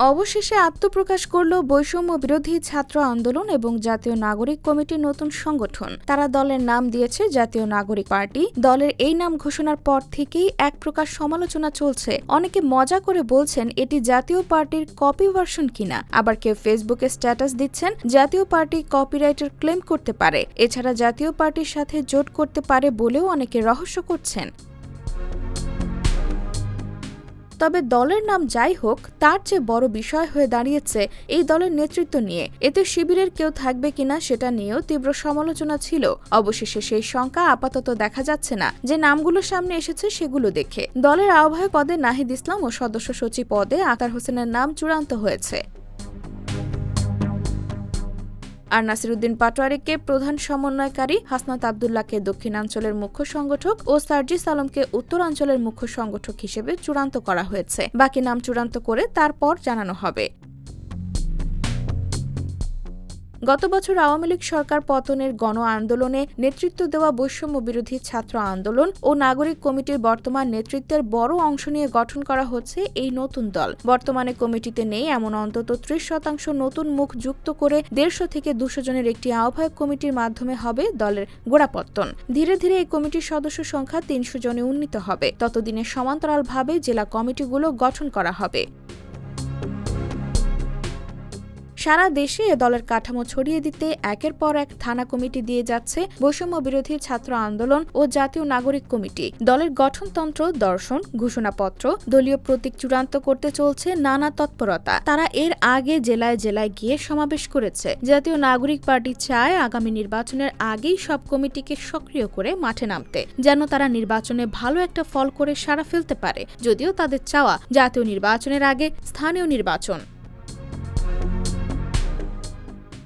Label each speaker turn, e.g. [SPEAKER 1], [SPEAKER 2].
[SPEAKER 1] অবশেষে আত্মপ্রকাশ করল বৈষম্য বিরোধী ছাত্র আন্দোলন এবং জাতীয় নাগরিক কমিটির নতুন সংগঠন। তারা দলের নাম দিয়েছে জাতীয় নাগরিক পার্টি। দলের এই নাম ঘোষণার পর থেকেই এক প্রকার সমালোচনা চলছে। অনেকে মজা করে বলছেন, এটি জাতীয় পার্টির কপি ভার্সন কিনা? আবার কেউ ফেসবুকে স্ট্যাটাস দিচ্ছেন, জাতীয় পার্টি কপিরাইটের ক্লেম করতে পারে। এছাড়া জাতীয় পার্টির সাথে জোট করতে পারে বলেও অনেকে রহস্য করছেন। তবে দলের নাম যাই হোক, তার চেয়ে বড় বিষয় হয়ে দাঁড়িয়েছে এই দলের নেতৃত্ব নিয়ে। এতে শিবিরের কেউ থাকবে কিনা সেটা নিয়েও তীব্র সমালোচনা ছিল। অবশেষে সেই শঙ্কা আপাতত দেখা যাচ্ছে না। যে নামগুলোর সামনে এসেছে সেগুলো দেখে। দলের আহ্বায়ক পদে নাহিদ ইসলাম ও সদস্য সচিব পদে আকার হোসেনের নাম চূড়ান্ত হয়েছে। আর নাসিরুদ্দিন পাটোয়ারিকে প্রধান সমন্বয়কারী হাসনাত আবদুল্লাহকে দক্ষিণাঞ্চলের মুখ্য সংগঠক ও সার্জি সালমকে উত্তরাঞ্চলের মুখ্য সংগঠক হিসেবে চূড়ান্ত করা হয়েছে। বাকি নাম চূড়ান্ত করে তারপর জানানো হবে। গত বছর আওয়ামী লীগ সরকার পতনের গণ আন্দোলনে নেতৃত্ব দেওয়া বৈষম্য বিরোধী ছাত্র আন্দোলন ও নাগরিক কমিটির বর্তমান নেতৃত্বের বড় অংশ নিয়ে গঠন করা হচ্ছে এই নতুন দল। বর্তমানে কমিটিতে নেই এমন অন্তত ত্রিশ শতাংশ নতুন মুখ যুক্ত করে দেড়শো থেকে দুশো জনের একটি আহ্বায়ক কমিটির মাধ্যমে হবে দলের গোড়াপত্তন। ধীরে ধীরে এই কমিটির সদস্য সংখ্যা তিনশো জনে উন্নীত হবে। ততদিনে সমান্তরালভাবে জেলা কমিটিগুলো গঠন করা হবে। সারা দেশে দলের কাঠামো ছড়িয়ে দিতে একের পর এক থানা কমিটি দিয়ে যাচ্ছে বৈষম্য বিরোধী ছাত্র আন্দোলন ও জাতীয় নাগরিক কমিটি। দলের গঠনতন্ত্র, দর্শন, ঘোষণাপত্র, দলীয় প্রতীক চূড়ান্ত করতে চলছে নানা তৎপরতা। তারা এর আগে জেলায় জেলায় গিয়ে সমাবেশ করেছে। জাতীয় নাগরিক পার্টি চায় আগামী নির্বাচনের আগেই সব কমিটিকে সক্রিয় করে মাঠে নামতে, যেন তারা নির্বাচনে ভালো একটা ফল করে সারা ফেলতে পারে। যদিও তাদের চাওয়া জাতীয় নির্বাচনের আগে স্থানীয় নির্বাচন।